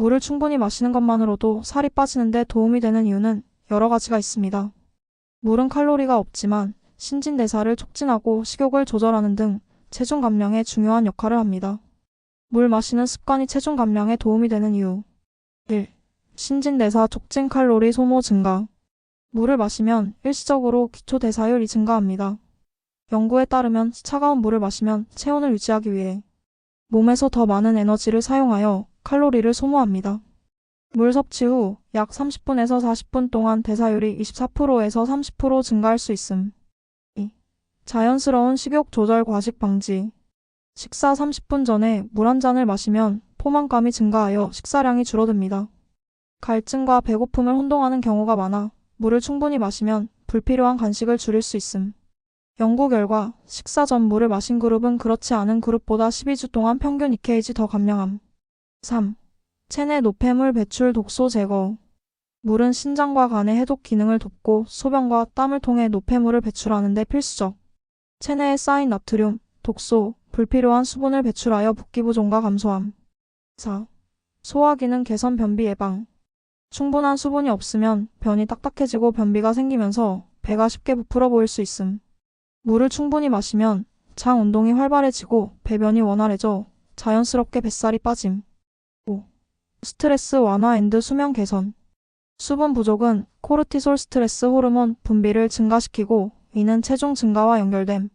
물을 충분히 마시는 것만으로도 살이 빠지는데 도움이 되는 이유는 여러 가지가 있습니다. 물은 칼로리가 없지만 신진대사를 촉진하고 식욕을 조절하는 등 체중 감량에 중요한 역할을 합니다. 물 마시는 습관이 체중 감량에 도움이 되는 이유 1. 신진대사 촉진 칼로리 소모 증가 물을 마시면 일시적으로 기초 대사율이 증가합니다. 연구에 따르면 차가운 물을 마시면 체온을 유지하기 위해 몸에서 더 많은 에너지를 사용하여 칼로리를 소모합니다. 물 섭취 후 약 30분에서 40분 동안 대사율이 24%에서 30% 증가할 수 있음. 2. 자연스러운 식욕 조절 과식 방지. 식사 30분 전에 물 한 잔을 마시면 포만감이 증가하여 식사량이 줄어듭니다. 갈증과 배고픔을 혼동하는 경우가 많아 물을 충분히 마시면 불필요한 간식을 줄일 수 있음. 연구 결과 식사 전 물을 마신 그룹은 그렇지 않은 그룹보다 12주 동안 평균 2kg 더 감량함. 3. 체내 노폐물 배출 독소 제거. 물은 신장과 간의 해독 기능을 돕고 소변과 땀을 통해 노폐물을 배출하는 데 필수적. 체내에 쌓인 나트륨, 독소, 불필요한 수분을 배출하여 붓기 부종과 감소함. 4. 소화 기능 개선 변비 예방. 충분한 수분이 없으면 변이 딱딱해지고 변비가 생기면서 배가 쉽게 부풀어 보일 수 있음. 물을 충분히 마시면 장 운동이 활발해지고 배변이 원활해져 자연스럽게 뱃살이 빠짐. 5. 스트레스 완화 앤드 수면 개선. 수분 부족은 코르티솔 스트레스 호르몬 분비를 증가시키고 이는 체중 증가와 연결됨.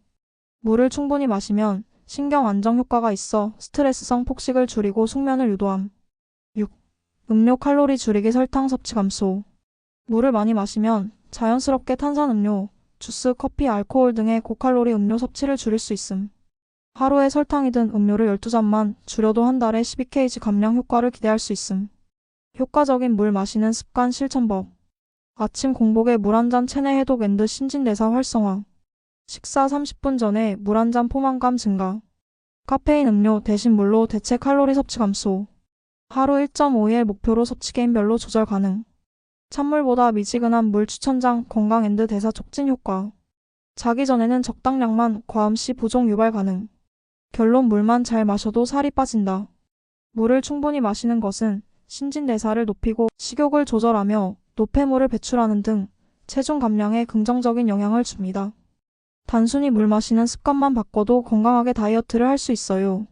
물을 충분히 마시면 신경 안정 효과가 있어 스트레스성 폭식을 줄이고 숙면을 유도함. 6. 음료 칼로리 줄이기 설탕 섭취 감소. 물을 많이 마시면 자연스럽게 탄산 음료, 주스, 커피, 알코올 등의 고칼로리 음료 섭취를 줄일 수 있음. 하루에 설탕이 든 음료를 12잔만 줄여도 한 달에 12kg 감량 효과를 기대할 수 있음. 효과적인 물 마시는 습관 실천법. 아침 공복에 물 한 잔 체내 해독 앤드 신진대사 활성화. 식사 30분 전에 물 한 잔 포만감 증가. 카페인 음료 대신 물로 대체 칼로리 섭취 감소. 하루 1.5일 목표로 섭취 개인별로 조절 가능. 찬물보다 미지근한 물 추천장 건강 앤드 대사 촉진 효과. 자기 전에는 적당량만 과음 시 부종 유발 가능. 결론 물만 잘 마셔도 살이 빠진다. 물을 충분히 마시는 것은 신진대사를 높이고 식욕을 조절하며 노폐물을 배출하는 등 체중 감량에 긍정적인 영향을 줍니다. 단순히 물 마시는 습관만 바꿔도 건강하게 다이어트를 할 수 있어요.